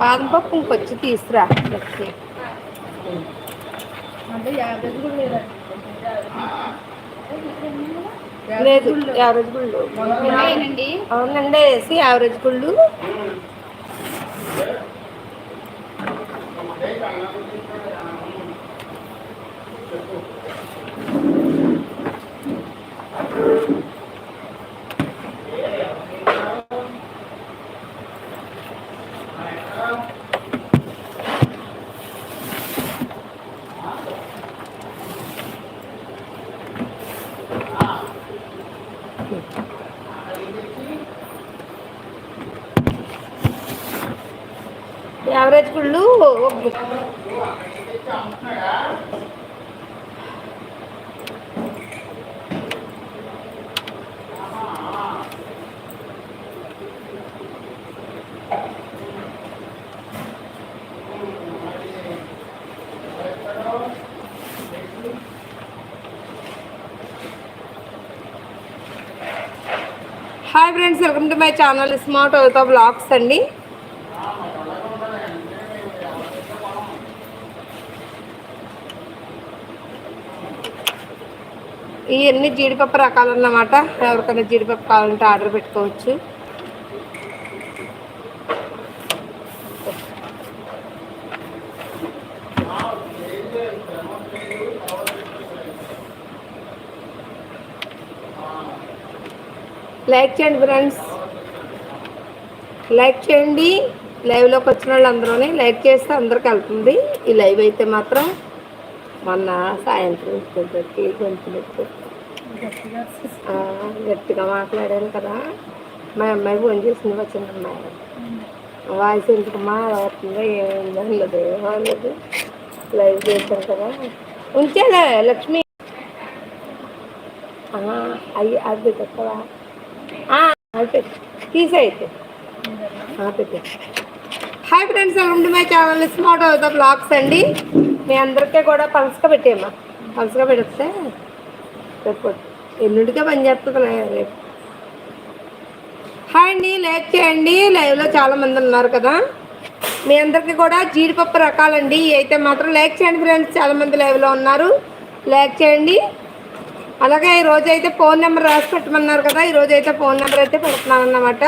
బాదం పప్పు ఇంకొచ్చి తీసురా లేదు? యావరేజ్ గుళ్ళు. అవునండి. వేసి యావరేజ్ గుళ్ళు. యావరేజ్ కుళ్ళు hi friends welcome to my channel smart అవుతా బ్లాగ్స్ అండి. ఇవన్నీ జీడిపప్పు రకాలు అన్నమాట ఎవరికైనా జీడిపప్పు కావాలంటే ఆర్డర్ పెట్టుకోవచ్చు. లైక్ చేయండి ఫ్రెండ్స్. లైక్ చేయండి. లైవ్లోకి వచ్చిన వాళ్ళందరూనే లైక్ చేస్తే అందరికి వెళ్తుంది. ఈ లైవ్ అయితే మాత్రం మొన్న సాయంత్రం ఇచ్చేసరికి గొంతు నొప్పి. గట్టిగా. మాట్లాడాను కదా. మా అమ్మాయి ఫోన్ చేసింది వచ్చిన అమ్మాయి. వాయిస్ ఎందుకమ్మా అలా వస్తుందో ఏమైందో లేదు ఏమలేదు లైవ్ చేశాను కదా. ఉంచేలే లక్ష్మి. అయ్యి అది అది పెట్టు. తీసైతే పెట్టు. Hi friends welcome to my channel smart అవుతా బ్లాగ్స్ అండి. మీ అందరికీ కూడా పలసగా పెట్టేమ్మా పలసగా పెడితే రేపు ఎల్లుండికే పని చేస్తుంది రేపు. హాయ్ అండి లైక్ చేయండి. లైవ్లో చాలామంది ఉన్నారు కదా. మీ అందరికీ కూడా జీడిపప్పు రకాలండి. ఇవి అయితే మాత్రం లైక్ చేయండి ఫ్రెండ్స్. చాలామంది లైవ్లో ఉన్నారు. లైక్ చేయండి. అలాగే ఈరోజు అయితే ఫోన్ నెంబర్ రాసి పెట్టమన్నారు కదా. ఈరోజు అయితే ఫోన్ నెంబర్ అయితే పెడుతున్నాను అన్నమాట.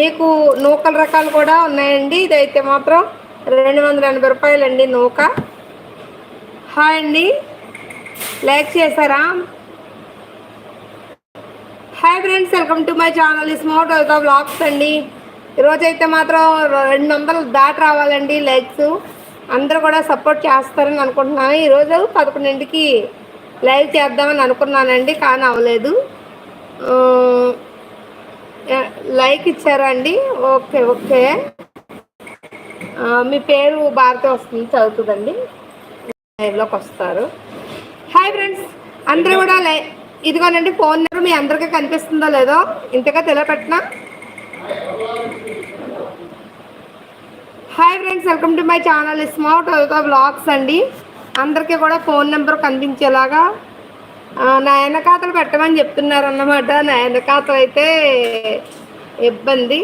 మీకు నూకల రకాలు కూడా ఉన్నాయండి. ఇదైతే మాత్రం రెండు వందల ఎనభై రూపాయలండి నూక. హాయ్ అండి. లైక్ చేశారా? Hi friends welcome to my channel. Smart అవుతా బ్లాగ్స్ అండి. ఈరోజు అయితే మాత్రం రెండు వందలు దాటి రావాలండి లైక్స్. అందరూ కూడా సపోర్ట్ చేస్తారని అనుకుంటున్నాను. ఈరోజు పదకొండింటికి లైవ్ చేద్దామని అనుకున్నానండి కానీ అవ్వలేదు. లైక్ ఇచ్చారా అండి? Okay okay. మీ పేరు భారత వస్తుంది చదువుతుందండి. లైవ్లోకి వస్తారు. హాయ్ ఫ్రెండ్స్ అందరూ కూడా లై ఇదిగోనండి ఫోన్ నెంబర్ మీ అందరికీ కనిపిస్తుందో లేదో ఇంతగా తెలియపెట్టినా hi friends welcome to my channel smart అవుతా బ్లాగ్స్ అండి. అందరికీ కూడా ఫోన్ నెంబర్ కనిపించేలాగా ఆ, నా వెనకాతలు పెట్టమని చెప్తున్నారు అన్నమాట నా వెనకాతలు అయితే ఇబ్బంది.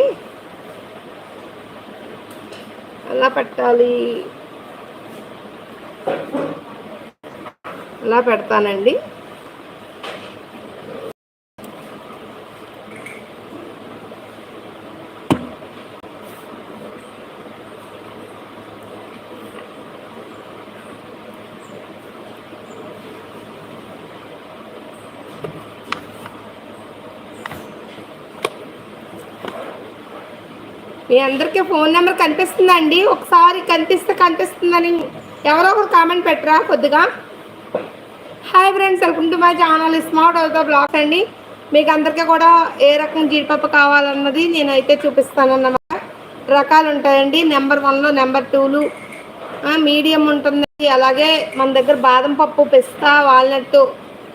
ఎలా పెట్టాలి. అలా పెడతానండి. మీ అందరికీ ఫోన్ నెంబర్ కనిపిస్తుందండి. ఒకసారి కనిపిస్తే కనిపిస్తుందని ఎవరో ఒకరు కామెంట్ పెట్టరా కొద్దిగా. Hi friends welcome to my channel smart అవుతా బ్లాగ్స్ అండి. మీకు అందరికీ కూడా ఏ రకం జీడిపప్పు కావాలన్నది నేనైతే చూపిస్తానన్నమాట. రకాలు ఉంటాయండి. నెంబర్ వన్లో నెంబర్ టూలు మీడియం ఉంటుంది అలాగే మన దగ్గర బాదం పప్పు పిస్తా వాల్నట్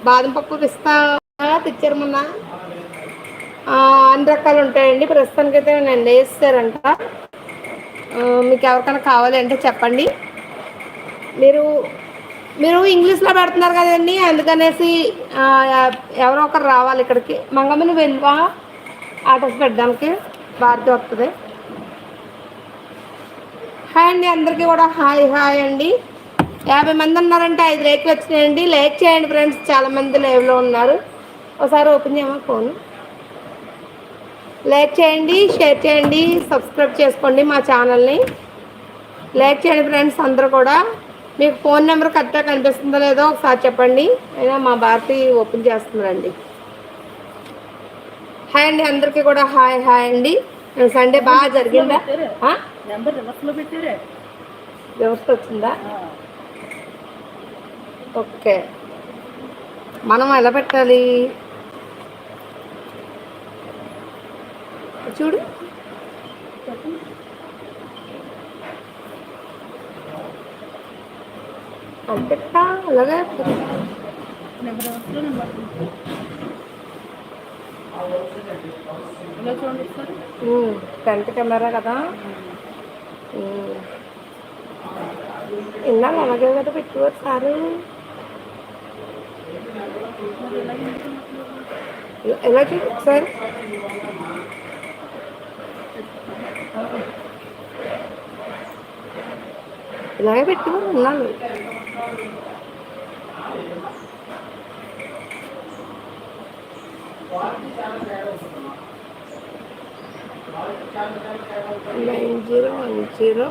బాదం పప్పు పిస్తా తెచ్చారు మొన్న. అన్ని రకాలు ఉంటాయండి. ప్రస్తుతానికి అయితే నేను వేస్తారంట. మీకు ఎవరికైనా కావాలి అంటే చెప్పండి. మీరు మీరు ఇంగ్లీష్లో పెడుతున్నారు కదండి. అందుకనేసి ఎవరో ఒకరు రావాలి ఇక్కడికి. మంగమ్మని వెళ్ళవా ఆటోస్ పెట్టడానికి భారతి వస్తుంది. హాయ్ అండి. అందరికీ కూడా హాయ్ హాయ్ అండి. యాభై మంది ఉన్నారంటే ఐదు లైక్లు వచ్చినాయండి. లైక్ చేయండి ఫ్రెండ్స్. చాలామంది లైవ్లో ఉన్నారు. ఒకసారి ఓపెన్ చేయమా ఫోన్? లైక్ చేయండి షేర్ చేయండి సబ్స్క్రైబ్ చేసుకోండి మా ఛానల్ని లైక్ చేయండి ఫ్రెండ్స్ అందరూ కూడా. మీకు ఫోన్ నెంబర్ కరెక్ట్గా కనిపిస్తుందో లేదో ఒకసారి చెప్పండి. అయినా మా భారతి ఓపెన్ చేస్తుందండి హాయ్ అండి అందరికీ కూడా హాయ్ హాయ్ అండి. సండే బాగా జరిగిందా? వ్యవస్థ వచ్చిందా? ఓకే మనం ఎలా పెట్టాలి? చూడు. పెట్టా అలాగే ఫ్రంట్ కెమెరా కదా. ఇన్నాళ్ళు అలాగే కదా పెట్టుకోరు సారు. ఎలా చూడు సార్ ఇలాగే పెట్టుకుని ఉన్నాను nine zero one zero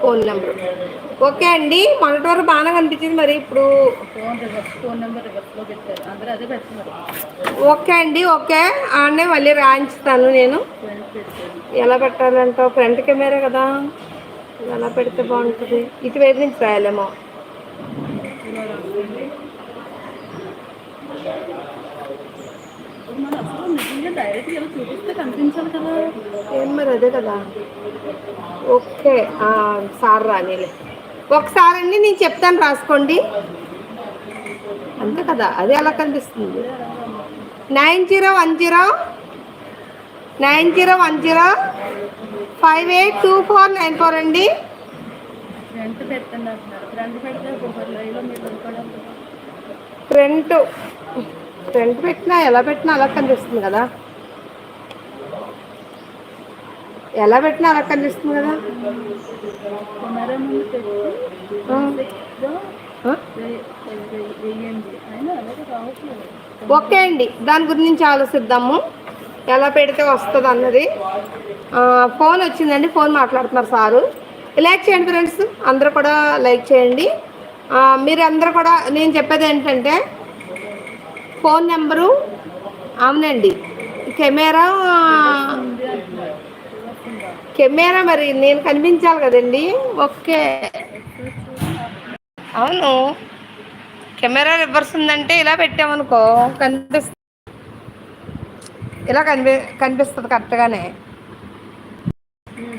phone number. Okay అండి మొదటి వరకు బాగానే కనిపించింది మరి ఇప్పుడు. ఓకే అండి ఓకే. ఆడనే మళ్ళీ రాయించుతాను నేను. ఎలా పెట్టాలంటావు ఫ్రంట్ కెమెరా కదా. ఎలా పెడితే బాగుంటుంది? ఇటువైపు నుంచి రాయాలేమో. డైరెక్ట్ చూపిస్తే కనిపించాలి కదా. అదే కదా. ఓకే సార్ రానిలే ఒకసారి అండి నేను చెప్తాను రాసుకోండి. అంతే కదా అదే ఎలా కనిపిస్తుంది. Nine zero one zero nine zero one zero five eight two four nine four అండి. ఫ్రంట్ ఫ్రంట్ పెట్టినా ఎలా పెట్టినా అలా కనిపిస్తుంది కదా. ఎలా పెట్టినా అలా కనిపిస్తుంది కదా? ఓకే అండి దాని గురించి ఆలోచిద్దాము. ఎలా పెడితే వస్తుంది అన్నది. ఫోన్ వచ్చిందండి ఫోన్ మాట్లాడుతున్నారు సారు. లైక్ చేయండి ఫ్రెండ్స్ అందరూ కూడా లైక్ చేయండి. మీరు అందరూ కూడా నేను చెప్పేది ఏంటంటే ఫోన్ నెంబరు అవునండి కెమెరా కెమెరా మరి నేను కనిపించాలి కదండి. ఓకే. అవును. కెమెరా రివర్స్ ఉందంటే ఇలా పెట్టామనుకో కనిపిస్తుంది ఇలా కనిపి కనిపిస్తుంది కరెక్ట్గానే.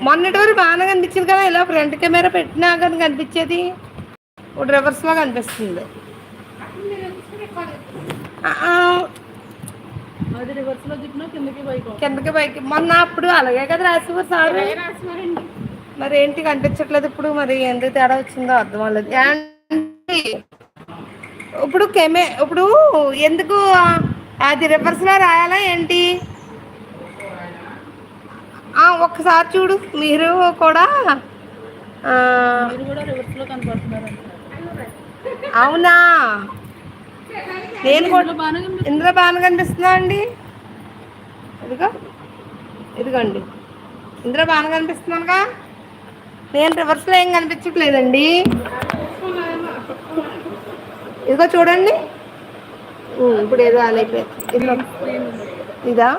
మొన్నటి వరకు బాగానే కనిపించింది కదా ఇలా ఫ్రంట్ కెమెరా పెట్టినా కానీ కనిపించేది. ఇప్పుడు రివర్స్లో కనిపిస్తుంది ఆ, ఆ, అది రివర్స్లో తిప్పినా కిందకి పైకి మొన్న అప్పుడు అలాగే కదా రాసేవారు సార్? మరి ఏంటి కనిపించట్లేదు ఇప్పుడు? మరి ఎందుకు తేడా వచ్చిందో అర్థం అవ్వలేదు? ఇప్పుడు కెమె ఇప్పుడు ఎందుకు అది రివర్స్లో రాయాలా ఏంటి? ఒక్కసారి చూడు. మీరు కూడా అవునా? నేను ఇందులో బాగానే కనిపిస్తుంది. అండి? ఇదిగో ఇదిగోండి. ఇందులో బాగా కనిపిస్తున్నానుగా నేను రివర్స్లో ఏం కనిపించట్లేదండి. ఇదిగో చూడండి. ఇప్పుడు ఏదో అని అయిపోయింది ఇదిగో. స్క్రీన్ ఉంది. ఇదా?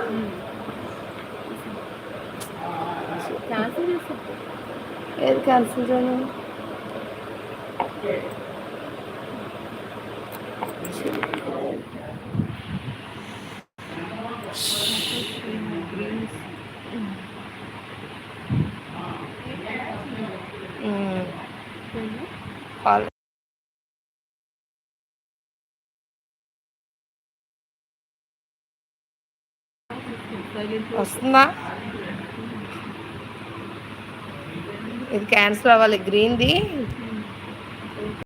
ఏది క్యాన్సిల్ చేయను? ఉమ్, కాల్ వస్తుందా? ఇది క్యాన్సిల్ అవ్వాలి. గ్రీన్ది